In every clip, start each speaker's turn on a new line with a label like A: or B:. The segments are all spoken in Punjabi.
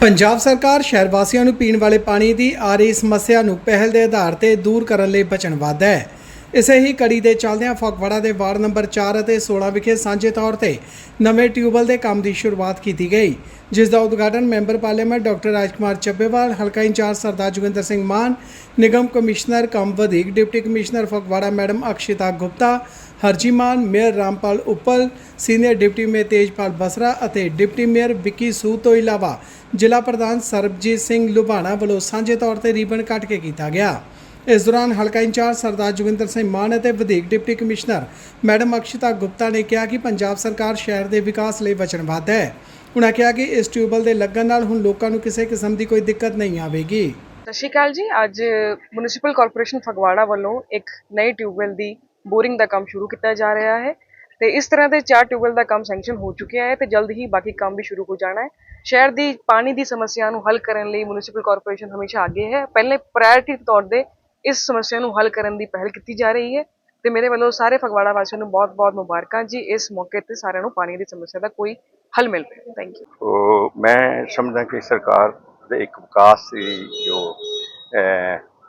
A: ਪੰਜਾਬ ਸਰਕਾਰ ਸ਼ਹਿਰ ਵਾਸੀਆਂ ਨੂੰ ਪੀਣ ਵਾਲੇ ਪਾਣੀ ਦੀ ਆ ਰਹੀ ਸਮੱਸਿਆ ਨੂੰ ਪਹਿਲ ਦੇ ਆਧਾਰ ਤੇ ਦੂਰ ਕਰਨ ਲਈ ਵਚਨਬੱਧ ਹੈ। ਇਸੇ ਹੀ ਕੜੀ ਦੇ ਚੱਲਦਿਆਂ ਫਗਵਾੜਾ ਦੇ ਵਾਰਡ ਨੰਬਰ 4 ਅਤੇ 16 ਵਿਖੇ ਸਾਂਝੇ ਤੌਰ ਤੇ ਨਵੇਂ ਟਿਊਬਲ ਦੇ ਕੰਮ ਦੀ ਸ਼ੁਰੂਆਤ ਕੀਤੀ ਗਈ, ਜਿਸ ਦਾ ਉਦਘਾਟਨ member parliament doctor Rajkumar Chabbewal, ਹਲਕਾ ਇੰਚਾਰਜ ਸਰਦਾਰ ਜੋਗਿੰਦਰ ਸਿੰਘ ਮਾਨ, ਨਿਗਮ ਕਮਿਸ਼ਨਰ ਕੰਮ ਵਧੀਕ deputy commissioner Phagwara madam Akshita Gupta, Harji Mann, mayor Rampal Uppal, senior deputy mayor Tejpal Basra ਅਤੇ ਡਿਪਟੀ ਮੇਅਰ ਵਿੱਕੀ ਸੂਦ ਤੋਂ ਇਲਾਵਾ ਜ਼ਿਲ੍ਹਾ ਪ੍ਰਧਾਨ ਸਰਬਜੀਤ ਸਿੰਘ ਲੁਬਾਣਾ ਵੱਲੋਂ ਸਾਂਝੇ ਤੌਰ ਤੇ ਰੀਬਨ ਕੱਟ ਕੇ ਕੀਤਾ ਗਿਆ। ਇਸ ਦੌਰਾਨ ਹਲਕਾ ਇੰਚਾਰਜ ਸਰਦਾਰ ਜੋਗਿੰਦਰ ਸਿੰਘ ਮਾਨ ਅਤੇ ਵਧੀਕ deputy commissioner madam Akshita Gupta ਨੇ ਕਿਹਾ ਕਿ ਪੰਜਾਬ ਸਰਕਾਰ ਸ਼ਹਿਰ ਦੇ ਵਿਕਾਸ ਲਈ ਵਚਨਬੱਧ ਹੈ। ਉਨ੍ਹਾਂ ਕਿਹਾ ਕਿ ਇਸ ਟਿਊਬਲ ਦੇ ਲੱਗਣ ਨਾਲ ਹੁਣ ਲੋਕਾਂ ਨੂੰ ਕਿਸੇ ਕਿਸਮ ਦੀ ਕੋਈ ਦਿੱਕਤ ਨਹੀਂ ਆਵੇਗੀ।
B: ਸਤਿ ਸ਼੍ਰੀ ਅਕਾਲ ਜੀ। ਅੱਜ ਮਿਊਨਿਸਪਲ ਕਾਰਪੋਰੇਸ਼ਨ ਫਗਵਾੜਾ ਵੱਲੋਂ ਇੱਕ ਨਈ ਟਿਊਬਵੈਲ ਦੀ ਬੋਰਿੰਗ ਦਾ ਕੰਮ ਸ਼ੁਰੂ ਕੀਤਾ ਜਾ ਰਿਹਾ ਹੈ ਤੇ ਇਸ ਤਰ੍ਹਾਂ ਦੇ ਚਾਰ ਟਿਊਬਵੈਲ ਦਾ ਕੰਮ ਸੈਂਕਸ਼ਨ ਹੋ ਚੁੱਕਿਆ ਹੈ ਤੇ ਜਲਦ ਹੀ ਬਾਕੀ ਕੰਮ ਵੀ ਸ਼ੁਰੂ ਹੋ ਜਾਣਾ ਹੈ। ਸ਼ਹਿਰ ਦੀ ਪਾਣੀ ਦੀ ਸਮੱਸਿਆ ਨੂੰ ਹੱਲ ਕਰਨ ਲਈ ਮਿਊਨਿਸਪਲ ਕਾਰਪੋਰੇਸ਼ਨ ਹਮੇਸ਼ਾ ਅੱਗੇ ਹੈ। ਪਹਿਲੇ ਪ੍ਰਾਇੋਰਟੀ ਦੇ ਤੌਰ ਤੇ ਇਸ ਸਮੱਸਿਆ ਨੂੰ ਹੱਲ ਕਰਨ ਦੀ ਪਹਿਲ ਕੀਤੀ ਜਾ ਰਹੀ ਹੈ ਤੇ ਮੇਰੇ ਵੱਲੋਂ ਸਾਰੇ ਫਗਵਾੜਾ ਵਾਸੀਆਂ ਨੂੰ ਬਹੁਤ-ਬਹੁਤ ਮੁਬਾਰਕਾਂ ਜੀ, ਇਸ ਮੌਕੇ ਤੇ ਸਾਰਿਆਂ ਨੂੰ ਪਾਣੀ ਦੀ ਸਮੱਸਿਆ ਦਾ ਕੋਈ ਹੱਲ ਮਿਲ ਰਿਹਾ। ਥੈਂਕ ਯੂ
C: ਮੈਂ ਸਮਝਦਾ ਕਿ ਸਰਕਾਰ ਦੇ ਇੱਕ ਵਿਕਾਸ ਦੀ ਜੋ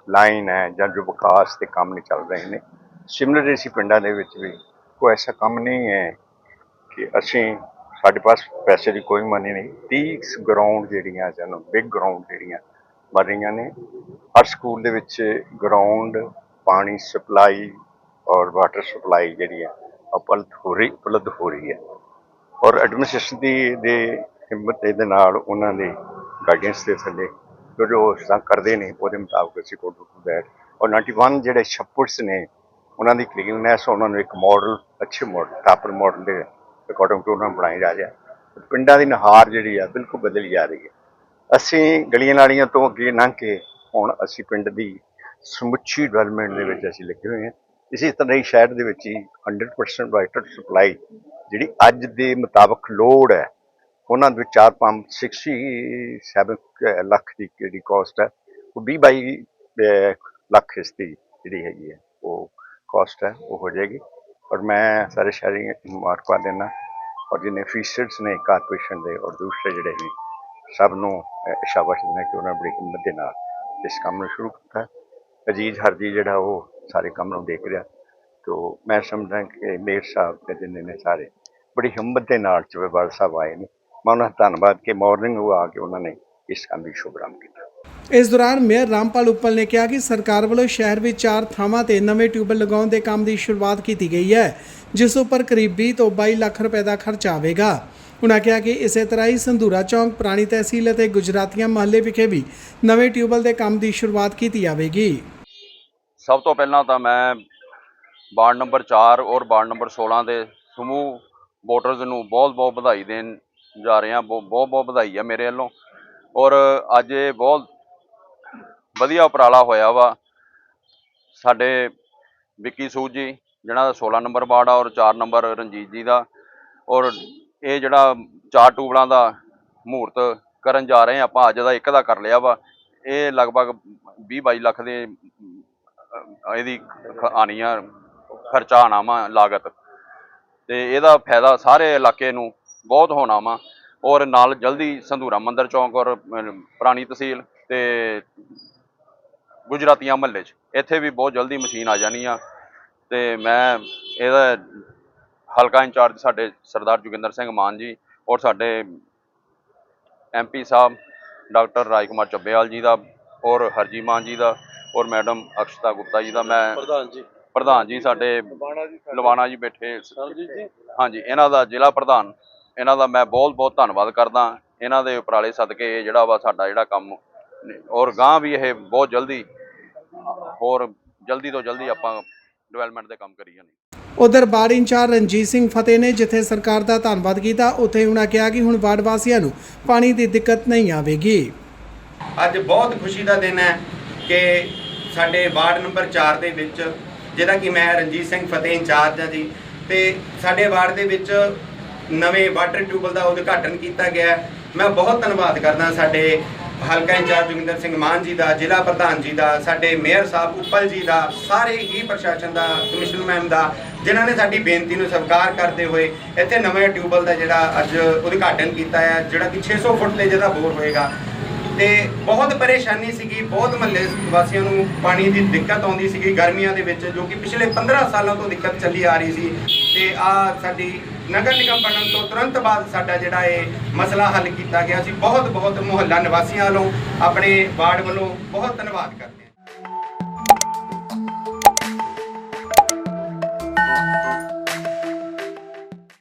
C: ਲਾਈਨ ਹੈ ਜਾਂ ਜੋ ਵਿਕਾਸ ਦੇ ਕੰਮ ਨਹੀਂ ਚੱਲ ਰਹੇ ਨੇ ਸਿਮਿਲਰ ਅਸੀਂ ਪਿੰਡਾਂ ਦੇ ਵਿੱਚ ਵੀ, ਕੋਈ ਐਸਾ ਕੰਮ ਨਹੀਂ ਹੈ ਕਿ ਅਸੀਂ ਸਾਡੇ ਪਾਸ ਪੈਸੇ ਦੀ ਕੋਈ ਮਨੀ ਨਹੀਂ। 30 ਗਰਾਊਂਡ ਜਿਹੜੀਆਂ ਜਨ ਬਿਗ ਗਰਾਊਂਡ ਜਿਹੜੀਆਂ ਬਣ ਰਹੀਆਂ ਨੇ। ਹਰ ਸਕੂਲ ਦੇ ਵਿੱਚ ਗਰਾਊਂਡ ਪਾਣੀ ਸਪਲਾਈ ਔਰ ਵਾਟਰ ਸਪਲਾਈ ਜਿਹੜੀ ਹੈ ਉਪਲਬਧ ਹੋ ਰਹੀ, ਉਪਲਬਧ ਹੋ ਰਹੀ ਹੈ। ਔਰ ਐਡਮਿਨਿਸਟ੍ਰੇਸ਼ਨ ਦੀ, ਦੇ ਹਿੰਮਤ ਦੇ ਨਾਲ ਉਹਨਾਂ ਦੇ ਗਾਈਡੈਂਸ ਦੇ ਥੱਲੇ ਜੋ ਜੋ ਅਸਾਂ ਕਰਦੇ ਨੇ, ਉਹਦੇ ਮੁਤਾਬਕ ਅਸੀਂ ਕੋਲ ਟੂ ਦੈਟ ਔਰ 91 ਜਿਹੜੇ ਛੱਪੜਸ ਨੇ, ਉਹਨਾਂ ਦੀ ਕਲੀਨਨੈਸ ਉਹਨਾਂ ਨੂੰ ਇੱਕ ਮਾਡਲ ਅੱਛੇ ਮਾਡਲ ਟਾਪਰ ਮਾਡਲ ਦੇ ਅਕੋਰਡਿੰਗ ਟੂ ਉਹਨਾਂ ਨੂੰ ਬਣਾਇਆ ਜਾ ਰਿਹਾ। ਪਿੰਡਾਂ ਦੀ ਨਹਾਰ ਜਿਹੜੀ ਆ ਬਿਲਕੁਲ ਬਦਲੀ ਜਾ ਰਹੀ ਹੈ। ਅਸੀਂ ਗਲੀਆਂ ਨਾਲੀਆਂ ਤੋਂ ਅੱਗੇ ਲੰਘ ਕੇ ਹੁਣ ਅਸੀਂ ਪਿੰਡ ਦੀ ਸਮੁੱਚੀ ਡਿਵੈਲਪਮੈਂਟ ਦੇ ਵਿੱਚ ਅਸੀਂ ਲੱਗੇ ਹੋਏ ਹਾਂ। ਇਸੇ ਤਰ੍ਹਾਂ ਹੀ ਸ਼ਹਿਰ ਦੇ ਵਿੱਚ ਹੀ 100% ਵਾਟਰ ਸਪਲਾਈ ਜਿਹੜੀ ਅੱਜ ਦੇ ਮੁਤਾਬਕ ਲੋੜ ਹੈ, ਉਹਨਾਂ ਦੇ ਵਿੱਚ 4 ਪੰਪ 67 ਲੱਖ ਦੀ ਜਿਹੜੀ ਕਾਸਟ ਹੈ, ਉਹ 20 ਬਾਈ ਲੱਖ ਇਸ ਦੀ ਜਿਹੜੀ ਹੈਗੀ ਹੈ, ਉਹ ਕਾਸਟ ਹੈ, ਉਹ ਹੋ ਜਾਏਗੀ। ਔਰ ਮੈਂ ਸਾਰੇ ਸ਼ਹਿਰੀ ਮੁਬਾਰਕਬਾਦ ਦੇਣਾ ਔਰ ਜਿੰਨੇ ਫੀਸਰਸ ਨੇ ਕਾਰਪੋਰੇਸ਼ਨ ਦੇ ਔਰ ਦੂਸਰੇ ਜਿਹੜੇ ਵੀ ਸਭ ਨੂੰ ਸ਼ਾਬਾਸ਼ ਦੇਣਾ ਕਿ ਉਹਨਾਂ ਬੜੀ ਹਿੰਮਤ ਦੇ ਨਾਲ ਇਸ ਕੰਮ ਨੂੰ ਸ਼ੁਰੂ ਕੀਤਾ। ਅਜੀਜ਼ ਹਰਜੀ ਜਿਹੜਾ ਉਹ ਸਾਰੇ ਕੰਮ ਨੂੰ ਦੇਖ ਰਿਹਾ। ਤੋ ਮੈਂ ਸਮਝਦਾ ਕਿ ਮੇਰ ਸਾਹਿਬ ਤੇ ਜਿੰਨੇ ਨੇ ਸਾਰੇ ਬੜੀ ਹਿੰਮਤ ਦੇ ਨਾਲ ਚਵੇਵਾਲ ਸਾਹਿਬ ਆਏ ਨੇ। ਮੈਂ ਉਹਨਾਂ ਦਾ ਧੰਨਵਾਦ ਕਿ ਮਾਰਨਿੰਗ ਉਹ ਆ ਕੇ ਉਹਨਾਂ ਨੇ ਇਸ ਕੰਮ ਦੀ ਸ਼ੁਭਰਾਮ ਕੀਤਾ।
A: ਇਸ ਦੌਰਾਨ ਮੇਅਰ ਰਾਮਪਾਲ ਉੱਪਲ ਨੇ ਕਿਹਾ ਕਿ ਸਰਕਾਰ ਵੱਲੋਂ ਸ਼ਹਿਰ ਵਿੱਚ ਚਾਰ ਥਾਵਾਂ ਤੇ ਨਵੇਂ ਟਿਊਬਲ ਲਗਾਉਣ ਦੇ ਕੰਮ ਦੀ ਸ਼ੁਰੂਆਤ ਕੀਤੀ ਗਈ ਹੈ, ਜਿਸ ਉੱਪਰ ਕਰੀਬ 20 ਤੋਂ 22 ਲੱਖ ਰੁਪਏ ਦਾ ਖਰਚ ਆਵੇਗਾ। ਉਨ੍ਹਾਂ ਕਿਹਾ ਕਿ ਇਸੇ ਤਰ੍ਹਾਂ ਹੀ ਸੰਧੂਰਾ ਚੌਂਕ, ਪੁਰਾਣੀ ਤਹਿਸੀਲ ਅਤੇ ਗੁਜਰਾਤੀਆਂ ਮਹੱਲੇ ਵਿਖੇ ਵੀ ਨਵੇਂ ਟਿਊਬਲ ਦੇ ਕੰਮ ਦੀ ਸ਼ੁਰੂਆਤ ਕੀਤੀ ਜਾਵੇਗੀ।
D: ਸਭ ਤੋਂ ਪਹਿਲਾਂ ਤਾਂ ਮੈਂ ਵਾਰਡ ਨੰਬਰ 4 ਔਰ ਵਾਰਡ ਨੰਬਰ 16 ਦੇ ਸਮੂਹ ਵੋਟਰਸ ਨੂੰ ਬਹੁਤ-ਬਹੁਤ ਵਧਾਈ ਦੇਣ ਜਾ ਰਹੇ ਹਾਂ। ਬਹੁਤ-ਬਹੁਤ ਵਧਾਈ ਆ ਮੇਰੇ ਵੱਲੋਂ। ਔਰ ਅੱਜ ਇਹ ਬਹੁਤ ਵਧੀਆ ਉਪਰਾਲਾ ਹੋਇਆ ਵਾ। ਸਾਡੇ ਵਿੱਕੀ ਸੂਦ ਜੀ ਜਿਹਨਾਂ ਦਾ 16 ਨੰਬਰ ਵਾਰਡ ਆ ਔਰ 4 ਨੰਬਰ ਰਣਜੀਤ ਜੀ ਦਾ। ਔਰ ਇਹ ਜਿਹੜਾ ਚਾਰ ਟੂਬਲਾਂ ਦਾ ਮਹੂਰਤ ਕਰਨ ਜਾ ਰਹੇ ਹਾਂ ਆਪਾਂ, ਅੱਜ ਦਾ ਇੱਕ ਦਾ ਕਰ ਲਿਆ ਵਾ। ਇਹ ਲਗਭਗ 20 22 ਲੱਖ ਦੇ ਇਹਦੀ ਖ- ਆਉਣੀ ਆ ਖਰਚਾ ਆਉਣਾ ਵਾ ਲਾਗਤ। ਤੇ ਇਹਦਾ ਫਾਇਦਾ ਸਾਰੇ ਇਲਾਕੇ ਨੂੰ ਬਹੁਤ ਹੋਣਾ ਵਾ। ਔਰ ਨਾਲ ਜਲਦੀ ਸੰਧੂਰਾ ਮੰਦਰ ਚੌਂਕ ਔਰ ਪੁਰਾਣੀ ਤਹਿਸੀਲ ਤੇ ਗੁਜਰਾਤੀਆਂ ਮਹੱਲੇ 'ਚ। ਇੱਥੇ ਵੀ ਬਹੁਤ ਜਲਦੀ ਮਸ਼ੀਨ ਆ ਜਾਣੀ ਆ। ਤੇ ਮੈਂ ਇਹਦਾ ਹਲਕਾ ਇੰਚਾਰਜ ਸਾਡੇ ਸਰਦਾਰ ਜੋਗਿੰਦਰ ਸਿੰਘ ਮਾਨ ਜੀ ਔਰ ਸਾਡੇ ਐਮਪੀ ਸਾਹਿਬ ਡਾਕਟਰ ਰਾਜਕੁਮਾਰ ਚੱਬੇਵਾਲ ਜੀ ਦਾ ਔਰ ਹਰਜੀ ਮਾਨ ਜੀ ਦਾ ਔਰ ਮੈਡਮ ਅਕਸ਼ਤਾ ਗੁਪਤਾ ਜੀ ਦਾ ਮੈਂ
E: ਪ੍ਰਧਾਨ ਜੀ।
D: ਪ੍ਰਧਾਨ ਜੀ ਸਾਡੇ ਲਵਾਣਾ ਜੀ ਬੈਠੇ ਹਾਂਜੀ ਇਹਨਾਂ ਦਾ ਜ਼ਿਲ੍ਹਾ ਪ੍ਰਧਾਨ ਇਹਨਾਂ ਦਾ ਮੈਂ ਬਹੁਤ ਬਹੁਤ ਧੰਨਵਾਦ ਕਰਦਾ। ਇਹਨਾਂ ਦੇ ਉਪਰਾਲੇ ਸਦਕੇ ਇਹ ਜਿਹੜਾ ਵਾ ਸਾਡਾ ਜਿਹੜਾ ਕੰਮ ਔਰ ਗਾਂ ਵੀ ਇਹ ਬਹੁਤ ਜਲਦੀ ਹੋਰ ਜਲਦੀ ਤੋਂ ਜਲਦੀ ਆਪਾਂ ਡਿਵੈਲਪਮੈਂਟ ਦੇ ਕੰਮ ਕਰੀ ਜਾਣੇ
A: ਉਧਰ ਵਾਰਡ ਇੰਚਾਰਜ ਰਣਜੀਤ ਸਿੰਘ ਫਤਿਹ ਨੇ ਜਿੱਥੇ ਸਰਕਾਰ ਦਾ ਧੰਨਵਾਦ ਕੀਤਾ, ਉੱਥੇ ਉਹਨਾਂ ਕਿਹਾ ਕਿ ਹੁਣ ਵਾਰਡ ਵਾਸੀਆਂ ਨੂੰ ਪਾਣੀ ਦੀ ਦਿੱਕਤ ਨਹੀਂ ਆਵੇਗੀ।
F: ਅੱਜ ਬਹੁਤ ਖੁਸ਼ੀ ਦਾ ਦਿਨ ਹੈ ਕਿ ਸਾਡੇ ਵਾਰਡ ਨੰਬਰ 4 ਦੇ ਵਿੱਚ, ਜਿਹੜਾ ਕਿ ਮੈਂ ਰਣਜੀਤ ਸਿੰਘ ਫਤਿਹ ਇੰਚਾਰਜ ਹਾਂ ਜੀ, ਤੇ ਸਾਡੇ ਵਾਰਡ ਦੇ ਵਿੱਚ ਨਵੇਂ ਵਾਟਰ ਟਿਊਬਲ ਦਾ ਉਦਘਾਟਨ ਕੀਤਾ ਗਿਆ ਮੈਂ ਬਹੁਤ ਧੰਨਵਾਦ ਕਰਦਾ ਸਾਡੇ ਹਲਕਾ ਇੰਚਾਰਜ ਜੋਗਿੰਦਰ ਸਿੰਘ ਮਾਨ ਜੀ ਦਾ, ਜ਼ਿਲ੍ਹਾ ਪ੍ਰਧਾਨ ਜੀ ਦਾ, ਸਾਡੇ ਮੇਅਰ ਸਾਹਿਬ ਉੱਪਲ ਜੀ ਦਾ, ਸਾਰੇ ਹੀ ਪ੍ਰਸ਼ਾਸਨ ਦਾ, ਕਮਿਸ਼ਨਰ ਮੈਮ ਦਾ, ਜਿਨ੍ਹਾਂ ਨੇ ਸਾਡੀ ਬੇਨਤੀ ਨੂੰ ਸਵੀਕਾਰ ਕਰਦੇ ਹੋਏ ਇੱਥੇ ਨਵੇਂ ਟਿਊਬਲ ਦਾ ਜਿਹੜਾ ਅੱਜ ਉਦਘਾਟਨ ਕੀਤਾ ਹੈ, ਜਿਹੜਾ ਕਿ 600 ਫੁੱਟ ਤੇ ਜਿਹਦਾ ਬੋਰ ਹੋਏਗਾ ਤੇ ਬਹੁਤ ਪਰੇਸ਼ਾਨੀ ਸੀਗੀ, ਬਹੁਤ ਮਹੱਲੇ ਵਾਸੀਆਂ ਨੂੰ ਪਾਣੀ ਦੀ ਦਿੱਕਤ ਆਉਂਦੀ ਸੀਗੀ ਗਰਮੀਆਂ ਦੇ ਵਿੱਚ, ਜੋ ਕਿ ਪਿਛਲੇ 15 ਸਾਲਾਂ ਤੋਂ ਦਿੱਕਤ ਚੱਲੀ ਆ ਰਹੀ ਸੀ। ਤੇ ਆ ਸਾਡੀ ਨਗਰ ਨਿਗਮ ਬਣਨ ਤੋਂ ਤੁਰੰਤ ਬਾਅਦ ਸਾਡਾ ਜਿਹੜਾ ਇਹ ਮਸਲਾ ਹੱਲ ਕੀਤਾ ਗਿਆ ਸੀ। ਬਹੁਤ ਬਹੁਤ ਮੁਹੱਲਾ ਨਿਵਾਸੀਆਂ ਵੱਲੋਂ ਆਪਣੇ ਵਾਰਡ ਵੱਲੋਂ ਬਹੁਤ ਧੰਨਵਾਦ ਕਰ